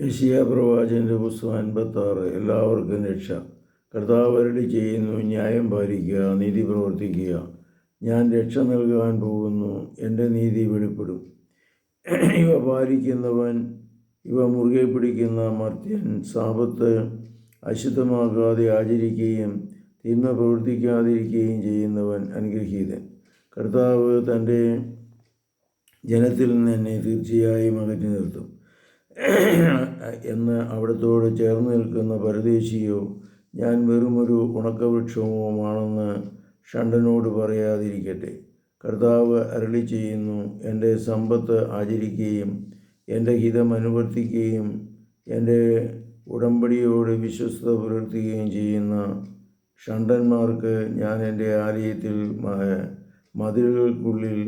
യശിയ പ്രവാചന്റെ പുസ്തകം അൻപത്താറ്. എല്ലാവർക്കും രക്ഷ. കർത്താവ് അരുളി ചെയ്യുന്നു ന്യായം പാലിക്കുക നീതി പ്രവർത്തിക്കുക. ഞാൻ രക്ഷ നൽകാൻ പോകുന്നു എന്റെ നീതി വെളിപ്പെടും. ഇവ പാലിക്കുന്നവൻ ഇവ മുറുകെ പിടിക്കുന്ന മർത്യൻ സാപത്ത് അശുദ്ധമാക്കാതെ ആചരിക്കുകയും തിന്മ പ്രവർത്തിക്കാതിരിക്കുകയും ചെയ്യുന്നവൻ അനുഗ്രഹീതൻ. കർത്താവ് തന്റെ ജനത്തിൽ നിന്ന് എന്നെ തീർച്ചയായും അകറ്റി നിർത്തും. എന്ന് അവിടത്തോട് ചേർന്ന് നിൽക്കുന്ന പരദേശിയോ ഞാൻ വെറുമൊരു ആണെന്ന് ഷണ്ടനോട് പറയാതിരിക്കട്ടെ. കർത്താവ് അരളി ചെയ്യുന്നു എന്റെ സമ്പത്ത് ആചരിക്കുകയും എന്റെ ഹിതം അനുവർത്തിക്കുകയും എന്റെ ഉടമ്പടിയോട് വിശ്വസ്ത പുലർത്തുകയും ചെയ്യുന്ന ഷണ്ടന്മാർക്ക് ഞാൻ എന്റെ ആലയത്തിൽ മതിലുകൾക്കുള്ളിൽ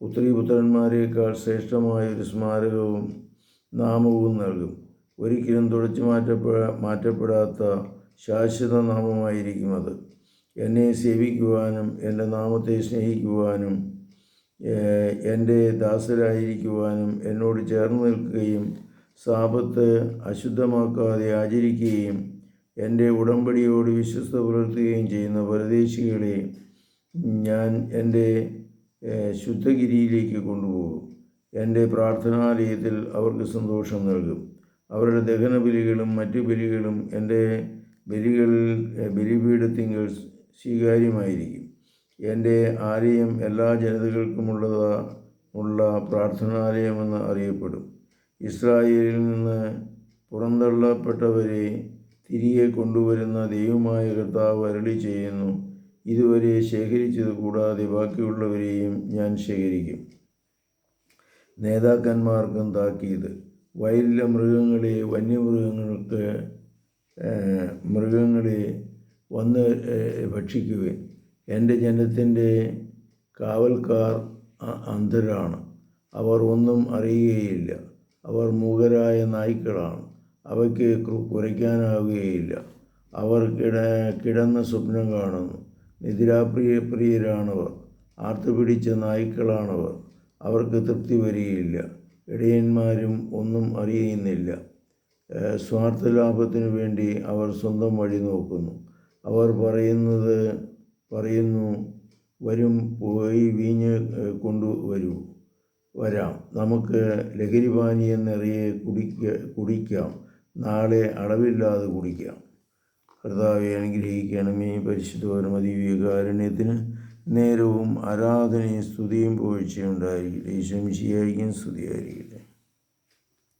പുത്രിപുത്രന്മാരെക്കാൾ ശ്രേഷ്ഠമായൊരു സ്മാരകവും നാമവും നൽകും. ഒരിക്കലും തുടച്ചു മാറ്റപ്പെടാ മാറ്റപ്പെടാത്ത ശാശ്വത നാമമായിരിക്കും അത്. എന്നെ സേവിക്കുവാനും എന്റെ നാമത്തെ സ്നേഹിക്കുവാനും എന്റെ ദാസരായിരിക്കുവാനും എന്നോട് ചേർന്ന് നിൽക്കുകയും സാപത്ത് അശുദ്ധമാക്കാതെ ആചരിക്കുകയും എന്റെ ഉടമ്പടിയോട് വിശ്വസ്ത പുലർത്തുകയും ചെയ്യുന്ന പരദേശികളെ ഞാൻ എന്റെ ശുദ്ധഗിരിയിലേക്ക് കൊണ്ടുപോകും. എന്റെ പ്രാർത്ഥനാലയത്തിൽ അവർക്ക് സന്തോഷം നൽകും. അവരുടെ ദഹന ബലികളും മറ്റു ബലികളും എന്റെ ബലികളിൽ ബലിപീഠത്തിങ്കൾ സ്വീകാര്യമായിരിക്കും. എന്റെ ആലയം എല്ലാ ജനതകൾക്കുമുള്ളത ഉള്ള പ്രാർത്ഥനാലയമെന്ന് അറിയപ്പെടും. ഇസ്രായേലിൽ നിന്ന് പുറന്തള്ളപ്പെട്ടവരെ തിരികെ കൊണ്ടുവരുന്ന ദൈവമായ കർത്താവ് അരളി ചെയ്യുന്നു. ഇതുവരെ ശേഖരിച്ചത് കൂടാതെ ബാക്കിയുള്ളവരെയും ഞാൻ ശേഖരിക്കും. നേതാക്കന്മാർക്കും താക്കീത്. വയലിലെ മൃഗങ്ങളെ വന്യമൃഗങ്ങൾക്ക് മൃഗങ്ങളെ വന്ന് ഭക്ഷിക്കുകയും എന്റെ ജനത്തിന്റെ കാവൽക്കാർ അന്ധരാണ്. അവർ ഒന്നും അറിയുകയില്ല. അവർ മൂകരായ നായ്ക്കളാണ്. അവയ്ക്ക് കുറയ്ക്കാനാവുകയില്ല അവർ കിട കിടന്ന സ്വപ്നം കാണുന്നു. നിദ്രാപ്രിയ പ്രിയരാണവർ. ആർത്തുപിടിച്ച നായ്ക്കളാണവർ. അവർക്ക് തൃപ്തി വരികയില്ല. ഇടയന്മാരും ഒന്നും അറിയുന്നില്ല. സ്വാർത്ഥ ലാഭത്തിനു വേണ്ടി അവർ സ്വന്തം വഴി നോക്കുന്നു. അവർ പറയുന്നത് പറയുന്നു വരും പോയി വീഞ്ഞ് കൊണ്ടുവരൂ വരാം. നമുക്ക് ലഹരിപാനീയം നിറയെ കുടിക്ക കുടിക്കാം. നാളെ അളവില്ലാതെ കുടിക്കാം. കർത്താവെ അനുഗ്രഹിക്കണമേ. പരിശുദ്ധ പരമദിവ്യകാരുണ്യത്തിന് നേരവും ആരാധനയും സ്തുതിയും പോഴ്ചയുണ്ടായിരിക്കട്ടെ മിശിയായിരിക്കും സ്തുതിയായിരിക്കട്ടെ.